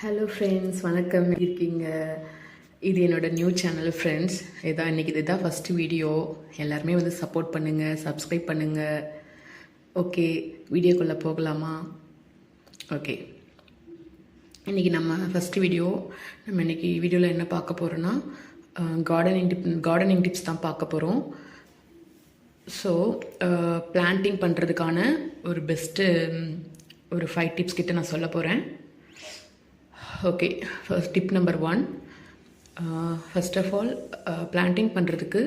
Hello friends வணக்கம். இருக்கீங்க? இது என்னோடய நியூ சேனல் ஃப்ரெண்ட்ஸ் இதான் இன்னைக்கு இதுதான் ஃபஸ்ட்டு வீடியோ எல்லாருமே வந்து சப்போர்ட் பண்ணுங்கள் சப்ஸ்கிரைப் பண்ணுங்கள் ஓகே வீடியோக்குள்ளே போகலாமா? ஓகே இன்றைக்கி நம்ம ஃபஸ்ட்டு வீடியோ நம்ம இன்றைக்கி வீடியோவில் என்ன பார்க்க போகிறோன்னா கார்டனிங் டிப் கார்டனிங் டிப்ஸ் தான் பார்க்க போகிறோம் ஸோ பிளான்டிங் பண்ணுறதுக்கான ஒரு பெஸ்ட்டு ஒரு ஃபைவ் டிப்ஸ் கிட்ட நான் சொல்ல போகிறேன் okay first tip number one first of all planting பண்ணுறதுக்கு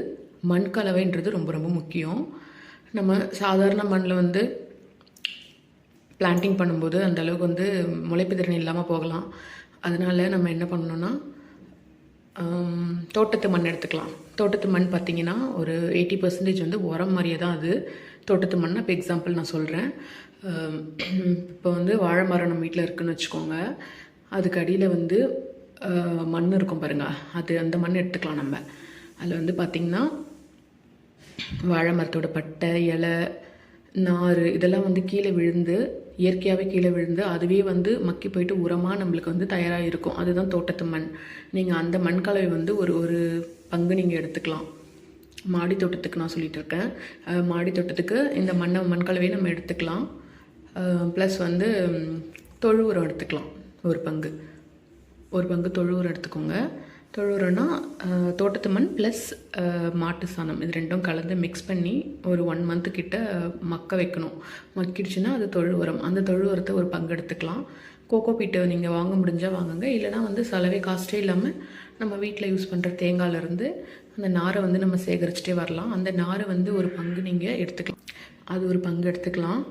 மண் கலவைன்றது ரொம்ப ரொம்ப முக்கியம். நம்ம சாதாரண மண்ணில் வந்து பிளான்டிங் பண்ணும்போது அந்த அளவுக்கு வந்து முளைப்பு திறன் இல்லாமல் போகலாம். அதனால நம்ம என்ன பண்ணணும்னா um, தோட்டத்து மண் எடுத்துக்கலாம். தோட்டத்து மண் பார்த்தீங்கன்னா ஒரு எயிட்டி பர்சன்டேஜ் வந்து உரம் மாதிரியே தான் அது. தோட்டத்து மண் இப்போ எக்ஸாம்பிள் நான் சொல்கிறேன் um, இப்போ வந்து வாழை மரம் நம்ம வீட்டில் இருக்குன்னு வச்சுக்கோங்க. அதுக்கு அடியில் வந்து மண் இருக்கும் பாருங்க. அது அந்த மண் எடுத்துக்கலாம் நம்ம. அதில் வந்து பார்த்திங்கன்னா வாழை மரத்தோட பட்டை இலை நார் இதெல்லாம் வந்து கீழே விழுந்து இயற்கையாகவே கீழே விழுந்து அதுவே வந்து மக்கி போயிட்டு உரமாக நம்மளுக்கு வந்து தயாராக இருக்கும் அதுதான் தோட்டத்து மண். நீங்கள் அந்த மண் கலவை வந்து ஒரு ஒரு பங்கு நீங்கள் எடுத்துக்கலாம். மாடி தோட்டத்துக்கு நான் சொல்லிட்டு இருக்கேன். மாடி தோட்டத்துக்கு இந்த மண்ணை மண் கலவையை நம்ம எடுத்துக்கலாம். ப்ளஸ் வந்து தொழு உரம் எடுத்துக்கலாம். ஒரு பங்கு. ஒரு பங்கு தொழு உரம் எடுத்துக்கோங்க தொழுவுரம்னா தோட்டத்து மண் ப்ளஸ் மாட்டு சாணம். இது ரெண்டும் கலந்து மிக்ஸ் பண்ணி ஒரு ஒன் மந்த்து கிட்ட மக்க வைக்கணும். மக்கிடுச்சுன்னா அது தொழு உரம் அந்த தொழு உரத்தை ஒரு பங்கு எடுத்துக்கலாம். கோகோ பீட்டை நீங்கள் வாங்க முடிஞ்சால் வாங்குங்க. இல்லைனா வந்து செலவே காஸ்ட்டே இல்லாமல் நம்ம வீட்டில் யூஸ் பண்ணுற தேங்காயிலேருந்து அந்த நாரை வந்து நம்ம சேகரிச்சுட்டே வரலாம். அந்த நாரை வந்து ஒரு பங்கு நீங்கள் எடுத்துக்கலாம். அது ஒரு பங்கு எடுத்துக்கலாம்.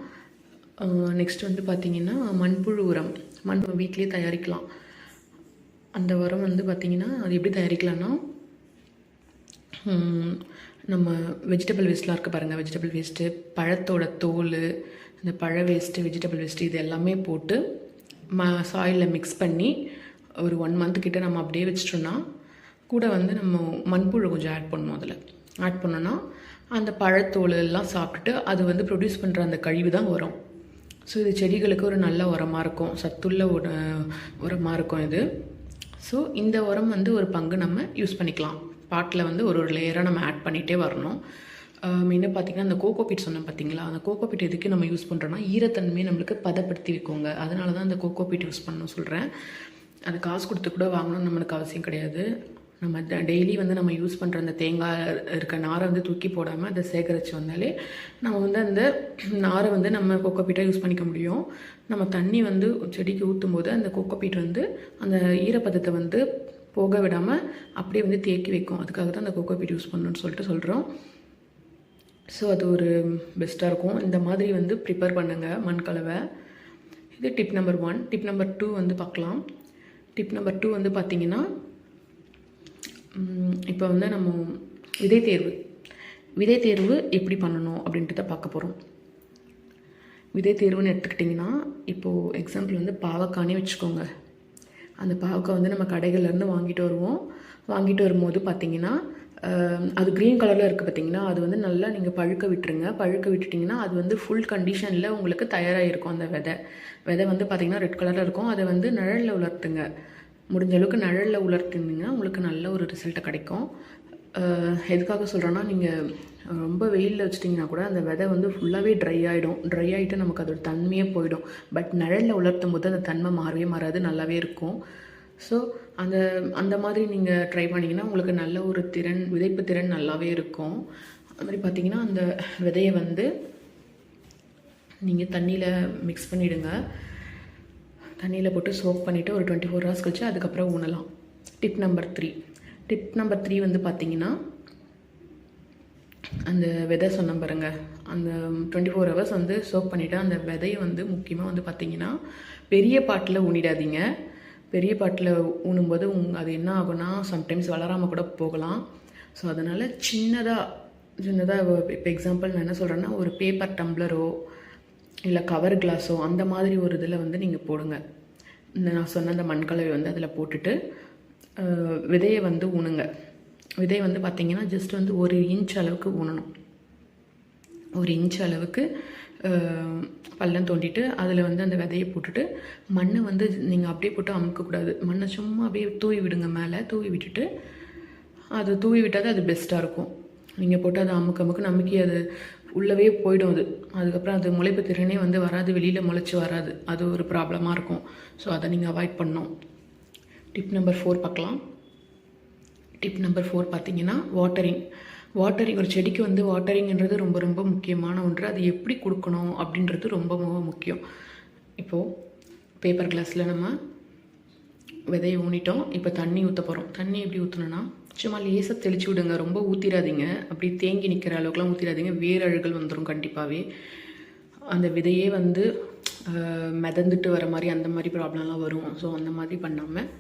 நெக்ஸ்ட் வந்து பார்த்தீங்கன்னா மண்புழு உரம். மண் நம்ம வீட்டிலேயே தயாரிக்கலாம். அந்த உரம் வந்து பார்த்திங்கன்னா அது எப்படி தயாரிக்கலாம்னா நம்ம வெஜிடபிள் வேஸ்ட்லாம் இருக்குது பாருங்கள் வெஜிடபிள் வேஸ்ட்டு பழத்தோட தோல் இந்த பழ வேஸ்ட்டு வெஜிடபிள் வேஸ்ட்டு இது எல்லாமே போட்டு ம சாயிலில் மிக்ஸ் பண்ணி ஒரு ஒன் மந்த் கிட்டே நம்ம அப்படியே வச்சிட்டோம்னா கூட வந்து நம்ம மண்புழு கொஞ்சம் ஆட் பண்ணணும் அதில். ஆட் பண்ணோன்னா அந்த பழத்தோல் எல்லாம் சாப்பிட்டுட்டு அது வந்து ப்ரொடியூஸ் பண்ணுற அந்த கழிவு தான் உரம் ஸோ இது செடிகளுக்கு ஒரு நல்ல உரமாக இருக்கும். சத்துள்ள உரமாக இருக்கும் இது. ஸோ இந்த உரம் வந்து ஒரு பங்கு நம்ம யூஸ் பண்ணிக்கலாம். பாட்டில் வந்து ஒரு ஒரு லேயராக நம்ம ஆட் பண்ணிகிட்டே வரணும். மெயினாக பார்த்தீங்கன்னா அந்த கோகோ பீட் சொன்னேன் பார்த்தீங்களா அந்த கோகோ பீட் எதுக்கு நம்ம யூஸ் பண்ணுறோன்னா ஈரத்தன்மையை நம்மளுக்கு பதப்படுத்தி வைக்கோங்க. அதனால தான் அந்த கோகோ பீட் யூஸ் பண்ணணும் சொல்கிறேன் அது காசு கொடுத்து கூட வாங்கணும்னு நம்மளுக்கு அவசியம் கிடையாது. நம்ம டெய்லி வந்து நம்ம யூஸ் பண்ணுற அந்த தேங்காய் இருக்க நாரை வந்து தூக்கி போடாமல் அதை சேகரித்து வந்தாலே நம்ம வந்து அந்த நாரை வந்து நம்ம கொக்கோபீட்டாக யூஸ் பண்ணிக்க முடியும். நம்ம தண்ணி வந்து செடிக்கு ஊற்றும் போது அந்த கொக்கோபீட் வந்து அந்த ஈரப்பதத்தை வந்து போக விடாமல் அப்படியே வந்து தேக்கி வைக்கும். அதுக்காக தான் அந்த கொக்கோபீட் யூஸ் பண்ணணும்னு சொல்லிட்டு சொல்கிறோம் ஸோ அது ஒரு பெஸ்ட்டாக இருக்கும். இந்த மாதிரி வந்து ப்ரிப்பேர் பண்ணுங்கள் மண் கலவை. இது tip number one tip number two வந்து பார்க்கலாம். டிப் நம்பர் டூ வந்து பார்த்தீங்கன்னா இப்போ வந்து நம்ம விதை தேர்வு. விதை தேர்வு எப்படி பண்ணணும் அப்படின்றத பார்க்க போகிறோம் விதை தேர்வுன்னு எடுத்துக்கிட்டிங்கன்னா இப்போது எக்ஸாம்பிள் வந்து பாவக்கானே வச்சுக்கோங்க. அந்த பாவக்காய் வந்து நம்ம கடைகள்லேருந்து வாங்கிட்டு வருவோம். வாங்கிட்டு வரும்போது பார்த்தீங்கன்னா அது க்ரீன் கலரில் இருக்குது பார்த்தீங்கன்னா அது வந்து நல்லா நீங்கள் பழுக்க விட்டுருங்க. பழுக்க விட்டுட்டிங்கன்னா அது வந்து ஃபுல் கண்டிஷனில் உங்களுக்கு தயாராக இருக்கும் அந்த விதை. விதை வந்து பார்த்திங்கன்னா ரெட் கலரில் இருக்கும். அதை வந்து நிழலில் உலர்த்துங்க. முடிஞ்ச அளவுக்கு நிழலில் உலர்த்திருந்தீங்கன்னா உங்களுக்கு நல்ல ஒரு ரிசல்ட்டை கிடைக்கும். எதுக்காக சொல்கிறேன்னா நீங்கள் ரொம்ப வெயிலில் வச்சிட்டிங்கன்னா கூட அந்த விதை வந்து ஃபுல்லாகவே ட்ரை ஆகிடும் ட்ரை ஆகிட்டு நமக்கு அதோட தன்மையே போயிடும். பட் நிழலில் உலர்த்தும் போது அந்த தன்மை மாறவே மாறாது நல்லாவே இருக்கும். ஸோ அந்த அந்த மாதிரி நீங்கள் ட்ரை பண்ணிங்கன்னா உங்களுக்கு நல்ல ஒரு திறன் விதைப்பு திறன் நல்லாவே இருக்கும். அது மாதிரி பார்த்தீங்கன்னா அந்த விதையை வந்து நீங்கள் தண்ணியில் மிக்ஸ் பண்ணிவிடுங்க தண்ணியில் போட்டு சோக் பண்ணிவிட்டு ஒரு டுவெண்ட்டி ஃபோர் ஹவர்ஸ் கழிச்சு அதுக்கப்புறம் ஊனலாம். Tip number three tip number three வந்து பார்த்தீங்கன்னா அந்த விதை சொன்ன பாருங்க. அந்த டுவெண்ட்டி ஃபோர் ஹவர்ஸ் வந்து சோக் பண்ணிவிட்டு அந்த விதையை வந்து முக்கியமாக வந்து பார்த்தீங்கன்னா பெரிய பாட்டில் ஊனிடாதீங்க. பெரிய பாட்டில் ஊனும்போது உங் அது என்ன ஆகும்னா சம்டைம்ஸ் வளராமல் கூட போகலாம். ஸோ அதனால் சின்னதாக சின்னதாக இப்போ எக்ஸாம்பிள் நான் என்ன சொல்கிறேன்னா ஒரு பேப்பர் டம்ளரோ இல்லை கவர் கிளாஸோ அந்த மாதிரி ஒரு இதில் வந்து நீங்கள் போடுங்க. இந்த நான் சொன்ன அந்த மண்கலவை வந்து அதில் போட்டுட்டு விதையை வந்து ஊனுங்க விதை வந்து பார்த்திங்கன்னா ஜஸ்ட் வந்து ஒரு இன்ச் அளவுக்கு ஊனணும் ஒரு இன்ச் அளவுக்கு பள்ளம் தோண்டிட்டு அதில் வந்து அந்த விதையை போட்டுட்டு மண்ணை வந்து நீங்கள் அப்படியே போட்டு அமுக்கக்கூடாது மண்ணை சும்மா அப்படியே தூவி விடுங்க மேலே தூவி விட்டுட்டு அது தூவி விட்டால் அது பெஸ்ட்டாக இருக்கும். நீங்கள் போட்டு அதை அமுக்க அமுக்க நம்பிக்கை அது உள்ளவே போயிடும் அது. அதுக்கப்புறம் அது முளைப்பு திறனே வந்து வராது வெளியில் முளைச்சி வராது. அது ஒரு ப்ராப்ளமாக இருக்கும். ஸோ அதை நீங்கள் அவாய்ட் பண்ணோம் டிப் நம்பர் ஃபோர் பார்க்கலாம். டிப் நம்பர் ஃபோர் பார்த்தீங்கன்னா வாட்டரிங் வாட்டரிங் ஒரு செடிக்கு வந்து வாட்டரிங்கிறது ரொம்ப ரொம்ப முக்கியமான ஒன்று. அது எப்படி கொடுக்கணும் அப்படின்றது ரொம்ப ரொம்ப முக்கியம். இப்போது பேப்பர் கிளாஸில் நம்ம விதையை ஊனிட்டோம். இப்போ தண்ணி ஊற்ற போகிறோம் தண்ணி எப்படி ஊற்றணும்னா சும்மா லேசாக தெளிச்சு விடுங்க. ரொம்ப ஊற்றிடாதீங்க அப்படி தேங்கி நிற்கிற அளவுக்குலாம் ஊற்றிடாதீங்க வேரழுகள் வந்துடும் கண்டிப்பாகவே அந்த விதையே வந்து மிதந்துட்டு வர மாதிரி அந்த மாதிரி ப்ராப்ளம்லாம் வரும். ஸோ அந்த மாதிரி பண்ணாமல்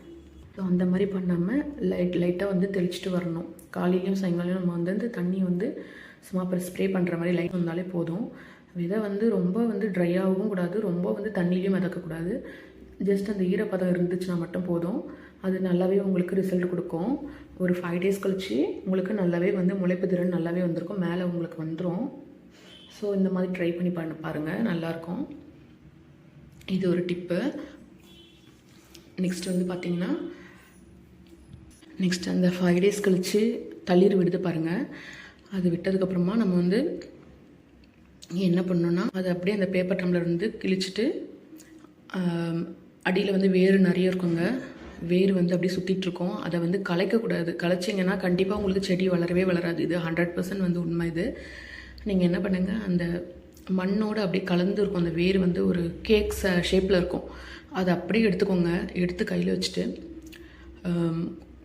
ஸோ அந்த மாதிரி பண்ணாமல் லைட் லைட்டாக வந்து தெளிச்சிட்டு வரணும். காலையிலையும் சாயங்காலையும் நம்ம வந்து அந்த தண்ணி வந்து சும்மா அப்புறம் ஸ்ப்ரே பண்ணுற மாதிரி லைட் வந்தாலே போதும். விதை வந்து ரொம்ப வந்து ட்ரை ஆகவும் கூடாது. ரொம்ப வந்து தண்ணியிலையும் மிதக்கக்கூடாது ஜஸ்ட் அந்த ஈரப்பதம் இருந்துச்சுன்னா மட்டும் போதும். அது நல்லாவே உங்களுக்கு ரிசல்ட் கொடுக்கும். ஒரு ஃபைவ் டேஸ் கழிச்சு உங்களுக்கு நல்லாவே வந்து முளைப்பு திறன் நல்லாவே வந்திருக்கும். மேலே உங்களுக்கு வந்துடும் ஸோ இந்த மாதிரி ட்ரை பண்ணி பண்ண பாருங்கள் நல்லாயிருக்கும். இது ஒரு டிப்பு நெக்ஸ்ட் வந்து பார்த்திங்கன்னா நெக்ஸ்ட் அந்த ஃபைவ் டேஸ் கழித்து தளிர் விடுது பாருங்கள் அது விட்டதுக்கப்புறமா நம்ம வந்து என்ன பண்ணோன்னா அது அப்படியே அந்த பேப்பர் டம்ளர் வந்து கிழிச்சிட்டு அடியில் வந்து வேர் நிறைய இருக்குங்க. வேர் வந்து அப்படியே சுற்றிட்டு இருக்கோம் அதை வந்து கலைக்கக்கூடாது. கலைச்சிங்கன்னா கண்டிப்பாக உங்களுக்கு செடி வளரவே வளராது. இது ஹண்ட்ரட் பர்சன்ட் வந்து உண்மை இது. நீங்கள் என்ன பண்ணுங்கள் அந்த மண்ணோடு அப்படியே கலந்து இருக்கும். அந்த வேர் வந்து ஒரு கேக் ஷேப்பில் இருக்கும். அதை அப்படியே எடுத்துக்கோங்க. எடுத்து கையில் வச்சுட்டு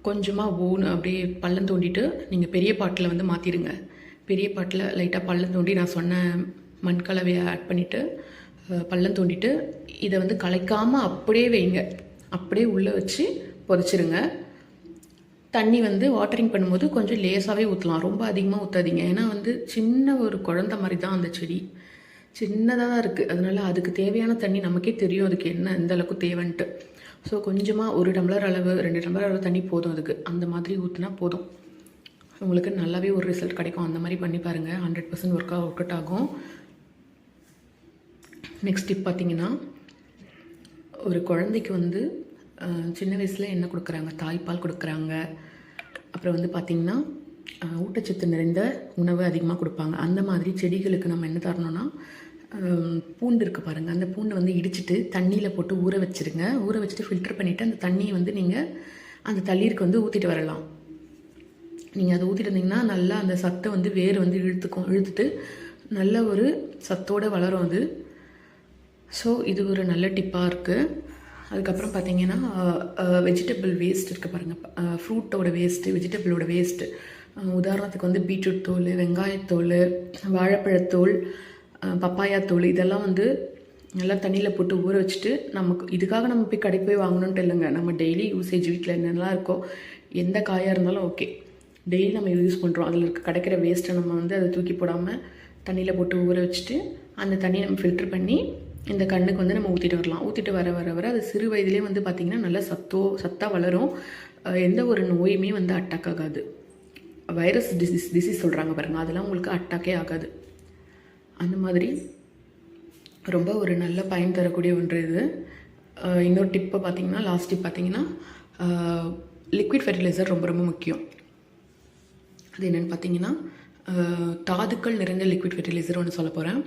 கொஞ்சமாக ஊன் அப்படியே பள்ளம் தோண்டிட்டு நீங்கள் பெரிய பாட்டில் வந்து மாற்றிடுங்க பெரிய பாட்டில் லைட்டாக பள்ளம் தோண்டி நான் சொன்ன மண் கலவையை ஆட் பண்ணிவிட்டு பள்ளம் தோண்டிட்டு இதை வந்து கலைக்காமல் அப்படியே வைங்க. அப்படியே உள்ளே வச்சு புதைச்சிருங்க தண்ணி வந்து வாட்டரிங் பண்ணும்போது கொஞ்சம் லேசாகவே ஊற்றலாம் ரொம்ப அதிகமாக ஊற்றாதீங்க ஏன்னா வந்து சின்ன ஒரு குழந்த மாதிரி தான் அந்த செடி. சின்னதாக தான் இருக்குது அதனால அதுக்கு தேவையான தண்ணி நமக்கே தெரியும் அதுக்கு என்ன எந்த அளவுக்கு தேவைன்ட்டு. ஸோ கொஞ்சமாக ஒரு டம்ளர் அளவு ரெண்டு டம்ளர் அளவு தண்ணி போதும் அதுக்கு. அந்த மாதிரி ஊற்றினா போதும். உங்களுக்கு நல்லாவே ஒரு ரிசல்ட் கிடைக்கும். அந்த மாதிரி பண்ணி பாருங்கள் hundred percent work work out ஆகும். நெக்ஸ்ட் டிப் பார்த்தீங்கன்னா ஒரு குழந்தைக்கு வந்து சின்ன வயசில் என்ன கொடுக்குறாங்க? தாய்ப்பால் கொடுக்குறாங்க. அப்புறம் வந்து பார்த்திங்கன்னா ஊட்டச்சத்து நிறைந்த உணவு அதிகமாக கொடுப்பாங்க. அந்த மாதிரி செடிகளுக்கு நம்ம என்ன தரணும்னா பூண்டு இருக்குது பாருங்கள் அந்த பூண்டை வந்து இடிச்சிட்டு தண்ணியில் போட்டு ஊற வச்சிருங்க. ஊற வச்சுட்டு ஃபில்டர் பண்ணிவிட்டு அந்த தண்ணியை வந்து நீங்கள் அந்த தண்ணீருக்கு வந்து ஊற்றிட்டு வரலாம். நீங்கள் அதை ஊற்றிட்டு இருந்தீங்கன்னா நல்லா அந்த சத்தை வந்து வேர் வந்து இழுத்துக்கும் இழுத்துட்டு நல்ல ஒரு சத்தோடு வளரும் அது. ஸோ இது ஒரு நல்ல டிப்பாக இருக்குது அதுக்கப்புறம் பார்த்தீங்கன்னா வெஜிடபிள் வேஸ்ட் இருக்குது பாருங்கள் ஃப்ரூட்டோட வேஸ்ட்டு வெஜிடபிளோட வேஸ்ட்டு உதாரணத்துக்கு வந்து பீட்ரூட் தோல் வெங்காயத்தோல் வாழைப்பழத்தோல் பப்பாயா பப்பாயாத்தோல் இதெல்லாம் வந்து நல்லா தண்ணியில் போட்டு ஊற வச்சுட்டு நமக்கு இதுக்காக நம்ம போய் கடைக்கு போய் வாங்கணுன்ட்டு இல்லைங்க. நம்ம டெய்லி யூசேஜ் வீட்டில் என்னெல்லாம் இருக்கோ எந்த காயாக இருந்தாலும் ஓகே டெய்லி நம்ம யூஸ் பண்ணுறோம் அதில் இருக்க கிடைக்கிற வேஸ்ட்டை நம்ம வந்து அதை தூக்கி போடாமல் தண்ணியில் போட்டு ஊற வச்சுட்டு அந்த தண்ணியை நம்ம ஃபில்ட்ரு பண்ணி இந்த கண்ணுக்கு வந்து நம்ம ஊற்றிட்டு வரலாம். ஊற்றிட்டு வர வர வர அது சிறு வயதிலே வந்து பார்த்திங்கன்னா நல்லா சத்தோ சத்தாக வளரும். எந்த ஒரு நோயுமே வந்து அட்டாக் ஆகாது. வைரஸ் டிசீஸ் டிசீஸ் சொல்கிறாங்க பாருங்கள் அதெல்லாம் உங்களுக்கு அட்டாக்கே ஆகாது. அந்த மாதிரி ரொம்ப ஒரு நல்ல பயன் தரக்கூடிய ஒன்று இது. இன்னொரு டிப்பை பார்த்தீங்கன்னா லாஸ்ட் டிப் பார்த்திங்கன்னா லிக்விட் ஃபெர்டிலைசர் ரொம்ப ரொம்ப முக்கியம். அது என்னென்னு பார்த்தீங்கன்னா தாதுக்கள் நிறைந்த லிக்விட் ஃபெர்டிலைசர் ஒன்று சொல்ல போகிறேன்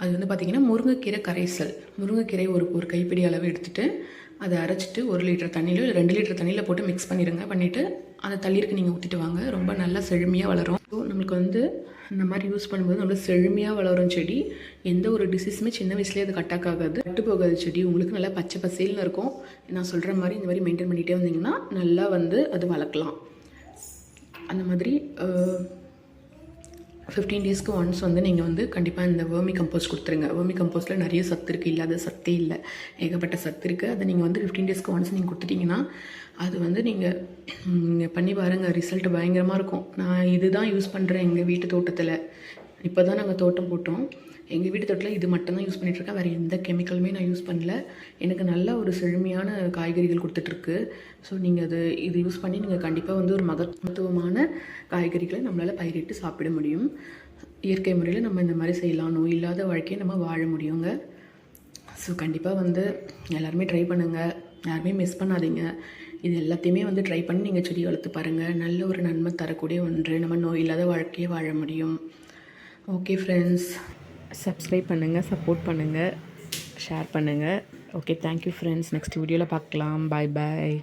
அது வந்து பார்த்திங்கன்னா முருங்கைக்கீரை கரைசல். முருங்கைக்கீரை ஒரு ஒரு கைப்பிடி அளவு எடுத்துகிட்டு அதை அரைச்சிட்டு ஒரு லிட்டர் தண்ணியில் இல்லை ரெண்டு லிட்டர் தண்ணியில் போட்டு மிக்ஸ் பண்ணிடுங்க பண்ணிவிட்டு அந்த தண்ணீருக்கு நீங்கள் ஊற்றிட்டு வாங்க. ரொம்ப நல்லா செழுமையாக வளரும். ஸோ நம்மளுக்கு வந்து இந்த மாதிரி யூஸ் பண்ணும்போது நம்மளுக்கு செழுமையாக வளரும் செடி. எந்த ஒரு டிசீஸுமே சின்ன வயசுலேயே அது கட்டாக் ஆகாது. கட்டு போகாத செடி. உங்களுக்கு நல்லா பச்சை பசேல்னு இருக்கும். நான் சொல்கிற மாதிரி இந்த மாதிரி மெயின்டைன் பண்ணிகிட்டே வந்தீங்கன்னா நல்லா வந்து அது வளர்க்கலாம். அந்த மாதிரி ஃபிஃப்டீன் டேஸ்க்கு ஒன்ஸ் வந்து நீங்கள் வந்து கண்டிப்பாக இந்த வேர்மி கம்போஸ்ட் கொடுத்துருங்க. வேர்மி கம்போஸ்ட்டில் நிறைய சத்து இருக்குது இல்லாத சத்தே இல்லை. ஏகப்பட்ட சத்து இருக்குது அதை நீங்கள் வந்து ஃபிஃப்டீன் டேஸ்க்கு ஒன்ஸ் நீங்கள் கொடுத்துட்டிங்கன்னா அது வந்து நீங்கள் நீங்கள் பண்ணி பாருங்கள் ரிசல்ட் பயங்கரமாக இருக்கும். நான் இதுதான் யூஸ் பண்ணுறேன் எங்கள் வீட்டு தோட்டத்தில். இப்போ தான் நாங்கள் தோட்டம் போட்டோம். எங்கள் வீட்டு தோட்டத்தில் இது மட்டும்தான் யூஸ் பண்ணிகிட்ருக்கேன். வேறு எந்த கெமிக்கலுமே நான் யூஸ் பண்ணல. எனக்கு நல்ல ஒரு செழுமையான காய்கறிகள் கொடுத்துட்ருக்கு. ஸோ நீங்கள் அது இது யூஸ் பண்ணி நீங்கள் கண்டிப்பாக வந்து ஒரு மகத்துவமான காய்கறிகளை நம்மளால் பயிரிட்டு சாப்பிட முடியும். இயற்கை முறையில் நம்ம இந்த மாதிரி செய்யலாம். நோய் இல்லாத வாழ்க்கையை நம்ம வாழ முடியுங்க. ஸோ கண்டிப்பாக வந்து எல்லாருமே ட்ரை பண்ணுங்கள் யாருமே மிஸ் பண்ணாதீங்க. இது எல்லாத்தையுமே வந்து ட்ரை பண்ணி நீங்கள் செடி வளர்த்து பாருங்கள் நல்ல ஒரு நன்மை தரக்கூடிய ஒன்று. நம்ம நோய் இல்லாத வாழ்க்கையை வாழ முடியும். ஓகே ஃப்ரெண்ட்ஸ் சப்ஸ்கிரைப் பண்ணுங்கள் சப்போர்ட் பண்ணுங்கள் ஷேர் பண்ணுங்கள் okay thank you friends next வீடியோவில் பார்க்கலாம். பாய் பாய்